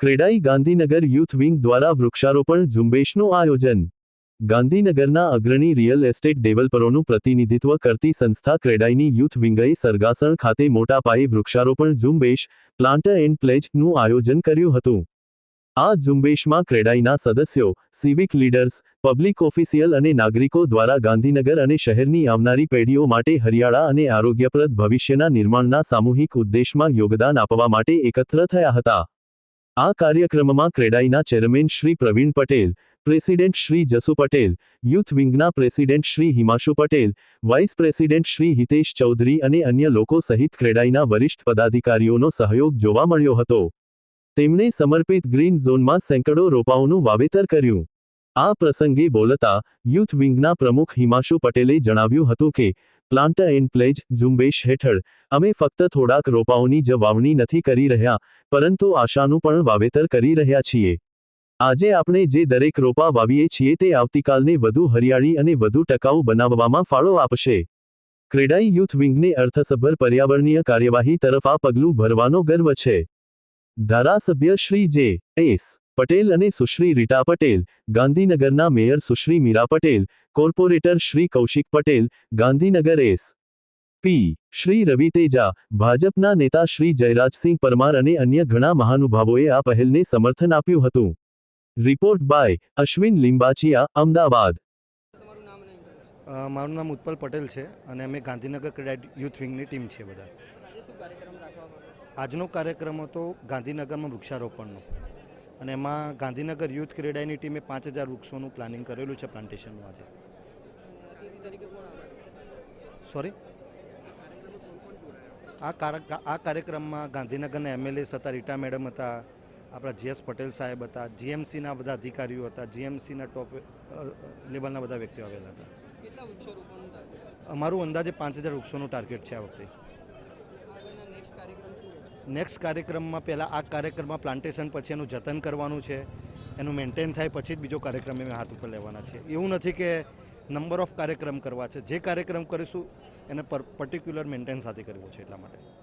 CREDAI Gandhinagar youth wing દ્વારા વૃક્ષારોપણ ઝુંબેશનું આયોજન. ગાંધીનગરના અગ્રણી રિયલ એસ્ટેટ ડેવલપરોનું પ્રતિનિધિત્વ કરતી સંસ્થા ક્રેડાઈની યુથ વિંગએ સરગાસણ ખાતે મોટા પાયે વૃક્ષારોપણ ઝુંબેશ, પ્લાન્ટ એન્ડ પ્લેજનું આયોજન કર્યું હતું. આ ઝુંબેશમાં ક્રેડાઈના સદસ્યો, સિવિક લીડર્સ, પબ્લિક ઓફિસિયલ અને નાગરિકો દ્વારા ગાંધીનગર અને શહેરની આવનારી પેઢીઓ માટે હરિયાળા અને આરોગ્યપ્રદ ભવિષ્યના નિર્માણના સામૂહિક ઉદ્દેશમાં યોગદાન આપવા માટે એકત્ર થયા હતા. આ કાર્યક્રમમાં ક્રેડાઈના chairman Shri Pravin Patel, president Shri Jasu Patel, youth વિંગના president Shri Himanshu Patel, vice president Shri Hitesh Chaudhary અને અન્ય લોકો સહિત ક્રેડાઈના વરિષ્ઠ પદાધિકારીઓનો સહયોગ જોવા મળ્યો હતો. તેમણે સમર્પિત ગ્રીન ઝોનમાં સેંકડો રોપાઓનું વાવેતર કર્યું. આ પ્રસંગે બોલતા યુથ વિંગના પ્રમુખ હિમાશુ પટેલે જણાવ્યું હતું કે પ્લાન્ટ એન્ડ પ્લેજ ઝુંબેશ હેઠળ, અમે ફક્ત થોડાક રોપાઓની જ વાવણી નથી કરી રહ્યા, પરંતુ આશાનું પણ વાવેતર કરી રહ્યા છીએ. આજે આપણે જે દરેક રોપા વાવીએ છીએ તે આવતીકાલને વધુ હરિયાળી અને વધુ ટકાઉ બનાવવામાં ફાળો આપશે. ક્રેડાઈ યુથ વિંગને અર્થસભર પર્યાવરણીય કાર્યવાહી તરફ આ પગલું ભરવાનો ગર્વ છે. ધારાસભ્ય શ્રી જે એસ. પટેલ અને સુશ્રી રીટા પટેલ ગાંધીનગરના mayor Sushri Mira Patel corporator Shri Kaushik Patel Gandhinagar S. P. Shri Ravi Teja ભાજપના નેતા શ્રી જયરાજસિંહ પરમાર અને અન્ય ઘણા મહાનુભાવોએ આ પહેલને સમર્થન આપ્યું હતું. Report by Ashwin Limbachiya Ahmedabad. મારું નામ ઉત્પલ પટેલ છે અને અમે ગાંધીનગર ક્રેડાઇટ યુથ વિંગની ટીમ છે બધા. આજે શું કાર્યક્રમ રાખવામાં આવ્યો આજનો કાર્યક્રમ હતો ગાંધીનગરમાં વૃક્ષારોપણનો. અને એમાં ગાંધીનગર યુથ ક્રેડાઈની ટીમે પાંચ હજાર વૃક્ષોનું પ્લાનિંગ કરેલું છે પ્લાન્ટેશનનું આજે. સોરી આ આ કાર્યક્રમમાં ગાંધીનગરના એમએલએ હતા રીટા મેડમ હતા આપણા જીએસ પટેલ સાહેબ હતા જીએમસીના બધા અધિકારીઓ હતા જીએમસીના ટોપ લેવલના બધા વ્યક્તિઓ આવેલા હતા. અમારું અંદાજે પાંચ હજાર વૃક્ષોનું ટાર્ગેટ છે આ વખતે આગળના નેક્સ્ટ કાર્યક્રમ શું રહેશે નેક્સ્ટ કાર્યક્રમમાં પહેલાં આ કાર્યક્રમમાં પ્લાન્ટેશન પછી એનું જતન કરવાનું છે, એનું મેન્ટેન થાય પછી જ બીજો કાર્યક્રમ એ હાથ ઉપર લેવાના છે. એવું નથી કે નંબર ઓફ કાર્યક્રમ કરવા છે. જે કાર્યક્રમ કરીશું, એને પર, પર્ટિક્યુલર મેન્ટેન સાથે કરવો છે એટલા માટે.